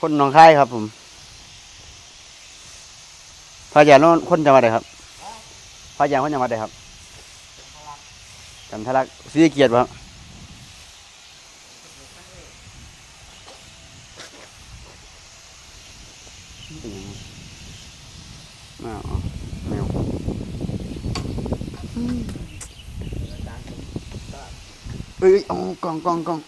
คนหนองคายครับ ผมพระอาจารย์โน้นคนจังหวัดใดครับพระอาจารย์คนจังหวัดใดครับกันทะลักศรีเกียรติครับเป็นหยังไงมาแมวเอ้ยเอ๋อกองกองกอง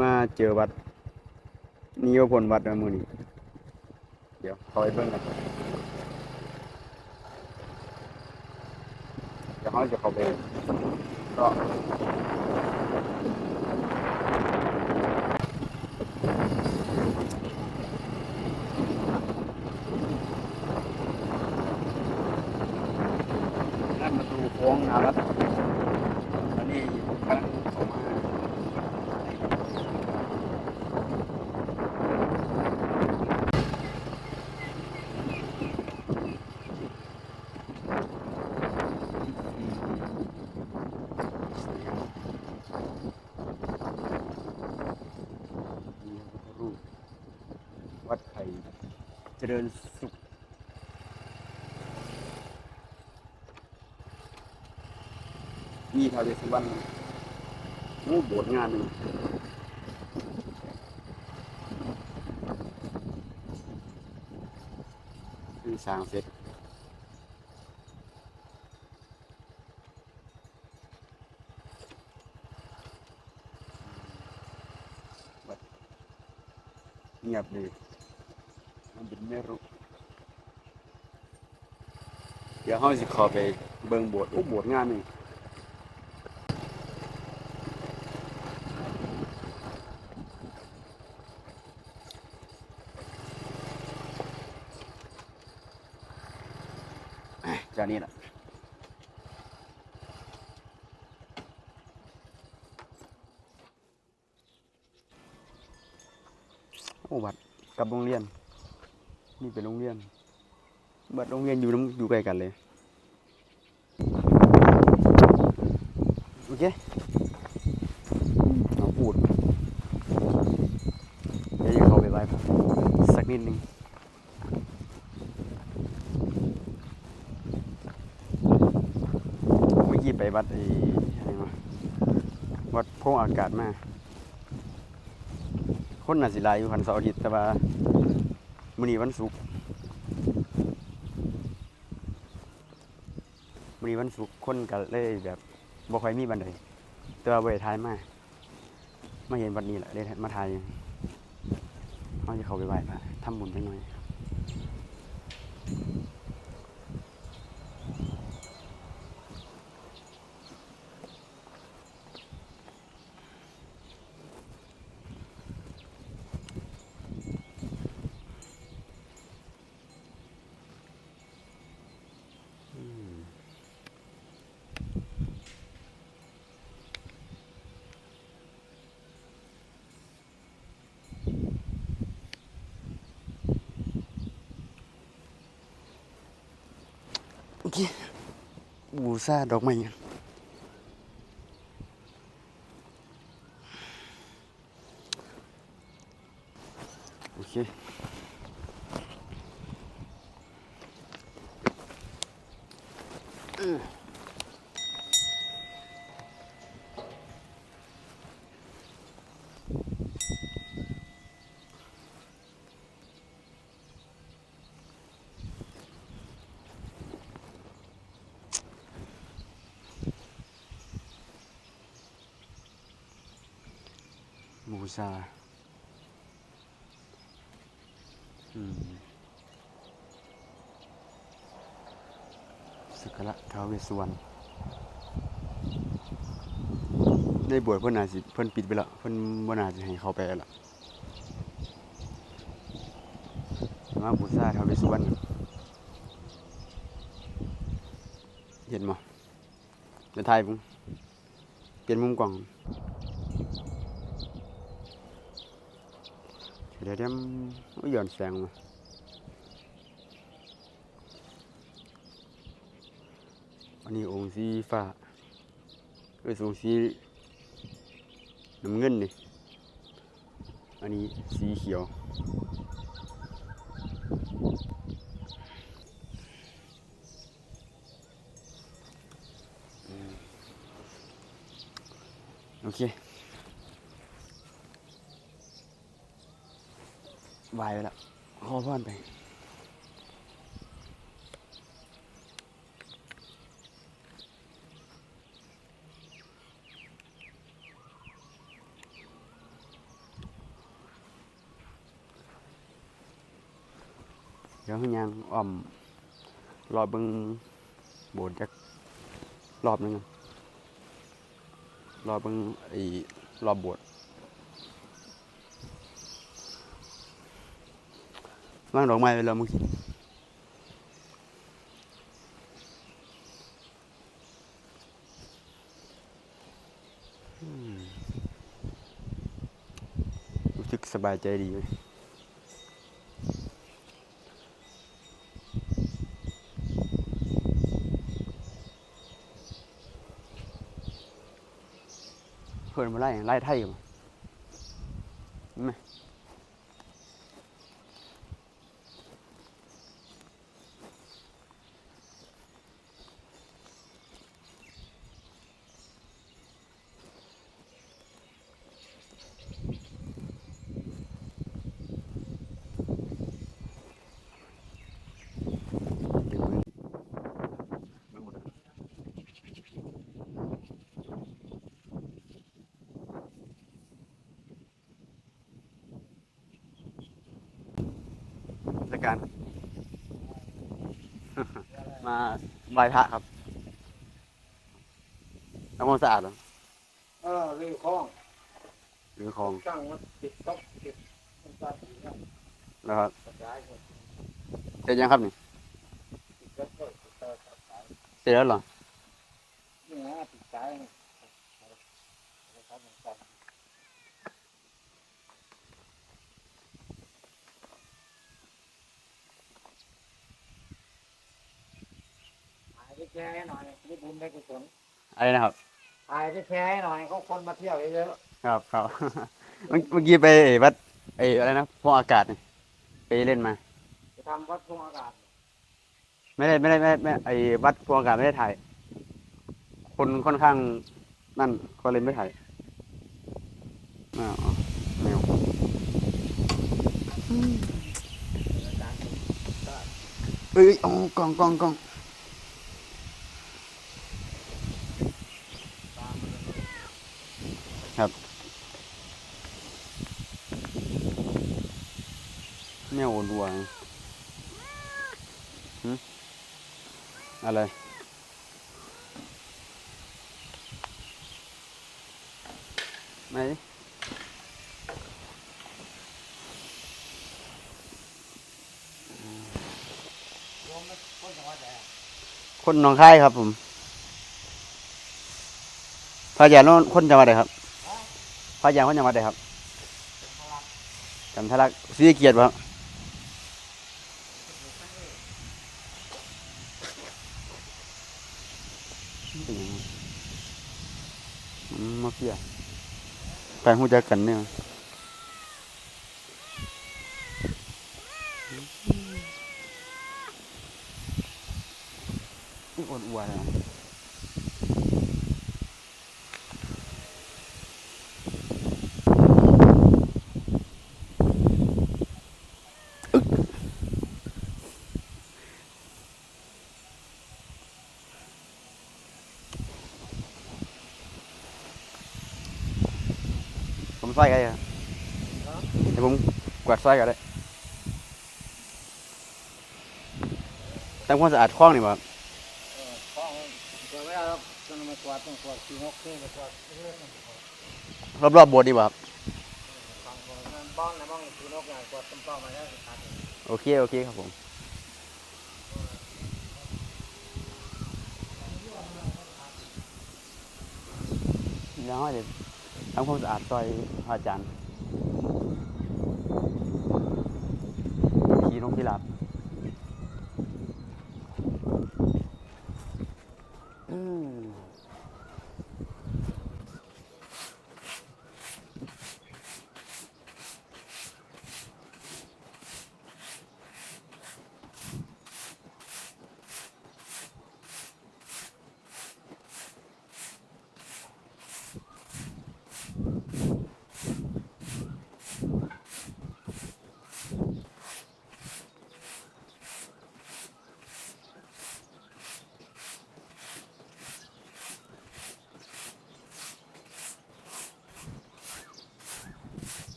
มาเจอวัดนิยพลวัดมามือนี้เดี๋ยวขอไปเบิ่งกันเดี๋ยวเขาจะเข้าไปก็นั่นประตูโค้งนารัตอันนี้กำลังเข้ามา รูปวัดไผ่ เจริญสุขมีทาวเวสุวรรณโอ้โบสถ์งานหนึ่งคือสร้างเสร็จเงียบเลย มันเป็นไม่รู้เดี๋ยวเขาสิขอไปเบิงโบสถ์โอ้โบสถ์งามนี่เอ้านนี้แหละโอ้วัดกับโรงเรียน นี่เป็นโรงเรียนบัดโรงเรียนอยู่น้ำอยู่ใกล้กันเลย โอเคเอาพูดเดี๋ยวเขาไปไว้พระสักนิดนึงเมื่อกี้ไปวัดไอ้อะไรวะวัดพงอากาศมา คนน่าสิลายอยู่พันเสาร์อาทิตย์แต่ว่า มื้อนี้วันศุกร์มื้อนี้วันศุกร์คนก็เลยแบบบ่ค่อยมีบันไดแต่ว่าบ่ได้ถ่ายมามาเห็นวัดนี้แหละได้มาทายเฮาจะเข้าไปไหว้พระทำบุญจักหน่อย โอเคบูชาดอกไม้กันโอเค อืม บูชาอืมสักการะท้าวเวสสุวรรณได้บวชเพิ่นน่าสิเพิ่อนปิดไปแล้วเพิ่อนบ่น่าสิให้เข้าไปล่ะมาบูชาท้าวเวสสุวรรณเห็นบ่เดี๋ยวถ่ายผมเปลี่ยนมุมกล้อง เดี๋ยวเดี๋ยวมันย้อนแสงมาอันนี้องค์สีฟ้าเออองค์สีน้ำเงินนี่อันนี้สีเขียวโอเค บายไปแล้วขอพรไปเดี๋ยวให้ยังอ้อมรอบบิงโบสถ์จักรอบหนึงรอบบิงไอ้รอบบสถ์ วางดอกไม้ไปแล้วมึงอืมรู้สึกสบายใจดีไหมเพิ่นมาไล่ไล่ไทยมาไหมเดี๋ยวมึงเบิ่งหมดเลยราช การมาไหว้พระครับทำความสะอาดเหรอเออเรื่องข้องหรือของตั้งว่าติดต๊อกติดมันตัดอยู่แล้วแล้วครับกระจายหมดเสร็จยังครับนี่ติดก็ก็ติดต่อกระจายเสร็จแล้วเหรอนี่ฮะติดใจนี่นะครับมันตัดหายไป แชร์ให้หน่อยนี่บุญได้กุศลอะไรนะครับหายไปแชร์ให้หน่อยเขาคนมาเที่ยวเยอะครับครับ เมื่อเมื่อกี้ไปไอ้วัดไอ้อะไรนะพวกอากาศนี่ไปเล่นมา ๆจะทำวัดพวงอากาศไม่ได้ไม่ได้ไม่ได้ไม่ไอ้วัดพวกอากาศไม่ได้ถ่าย คนค่อนข้างนั่นก็เลยไม่ถ่ายอ้าวแมวเอ้ยอ๋อกล้องกล้องกล้อง ตามมาเลย ครับ แมวดวงอะไรไหนคนหนองคายครับผมพระอาจารย์คนจะมาไหนครับ พระอาจารย์คนจังหวัดใดครับจันทรักษ์ศรีสะเกียรติบ่ครับเป็นหยังอืมมาเฟียไปหูจักกันเนี่ยอ้วนอ้วนๆอะ ผมซอยกันครับเดี๋ยวผมกวาดซอยกันได้ทำความสะอาดคลองนี่บ่ครับเออข้องเดี๋ยวเวลาเราจะมากวาดต้องกวาดสีนกนี่มากวาดเรื่องของเขารอบๆโบสถ์ดีบ่ครับฟังก่อนนั่นบ้องนะบ้องสีนกอย่างกวาดต้นต้อมาแล้วตัดโอเคโอเคครับผมแล้วเดี๋ยว ทำความสะอาดซอยพระอาจารย์ขี่นกพิราบอืม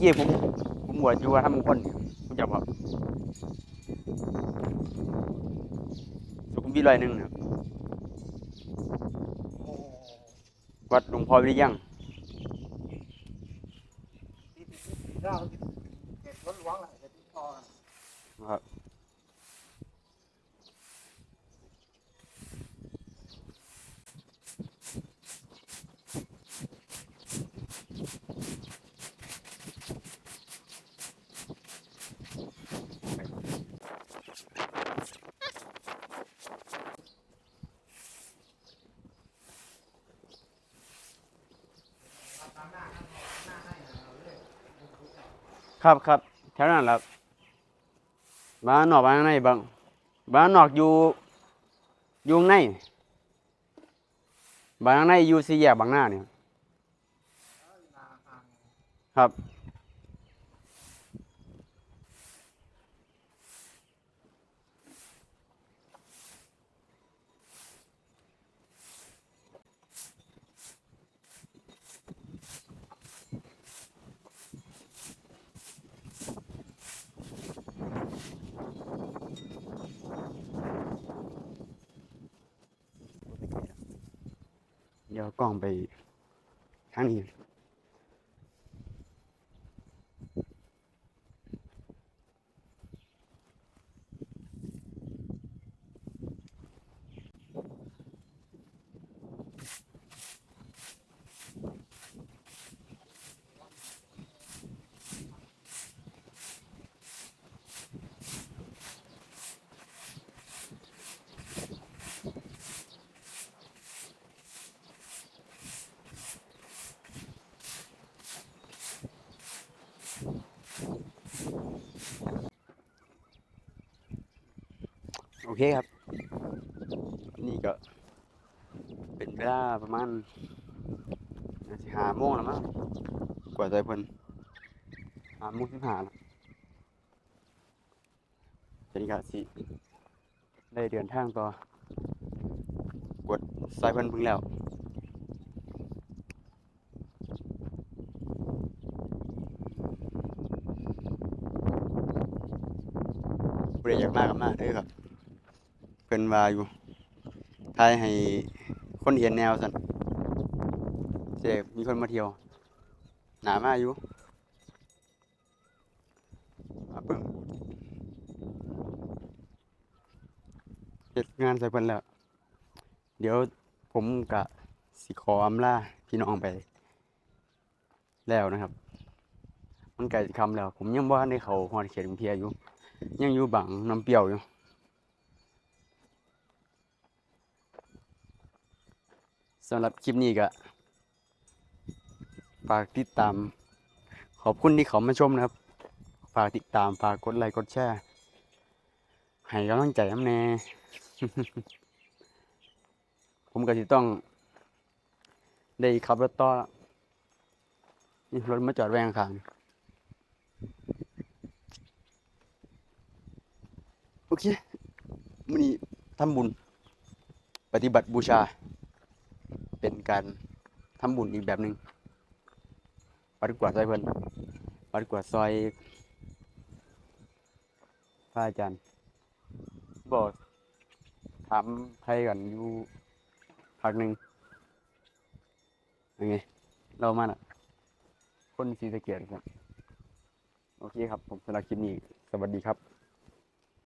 กี้ผมผมบวชอยู่ว่าทำมงคลผมจะบอกสุขุมวิทร้อยหนึ่งนะวัดหลวงพ่อวิริยังครับเราเก็บรถหลวงอะไรจะติดต่อกัน นะครับ ครับครับแถวนั้นแหละครับบ้านนอกบ้านในบางบ้านนอกอยู่อยู่ในบ้านในอยู่สี่แยกบางหน้าเนี่ยครับ ดี๋ยวกล้องไปข้างนี้ โอเคครับ นี่ก็ เป็นเวลาประมาณน่าสิหาโมงแล้วมั้งกว่าใจเพิ่นหาโมงสิบห้าแล้วจะนี่ก็สิได้เดินทางต่อกดสายเพิ่นเพิ่งแล้วผู้ใดอยากมากก็มาเด้อครับเพิ่ นว่าอยู่ทายให้คนเห็นแนวสันสิได้มีคนมาเที่ยว หนามาอยู่มาเบิ่งเฮ็ดงานใส่เพิ่นแล้ว เดี๋ยวผมกะสิขออำลาพี่น้องไป แล้วนะครับ มันใกล้สิค่ำแล้ว ผมยังบ่ทันได้เขาฮอดเขตกรุงเทพอยู่ ยังอยู่บังน้ำเปรี้ยวอยู่ สำหรับคลิปนี้ก็ฝากติดตาม ขอบคุณที่เขามาชมนะครับ ฝากติดตามฝากกดไลค์กดแชร์ให้กำลังใจน้ำแน่ผมก็จะต้อง ได้ขับรถต่อนี่รถมาจอดแวงขางโอเคมื้อนี้ทำบุญ ปฏิบัติบูชา เป็นการทำบุญอีกแบบหนึ่งวัดกวาดซอยเพิ่นวัดกวาดซอยพระอาจารย์บอกถามไทยกันอยู่พักหนึ่งยังไงเรามาน่ะ คนศรีสะเกดครับ โอเคครับ ผมสำหรับคลิปนี้ สวัสดีครับ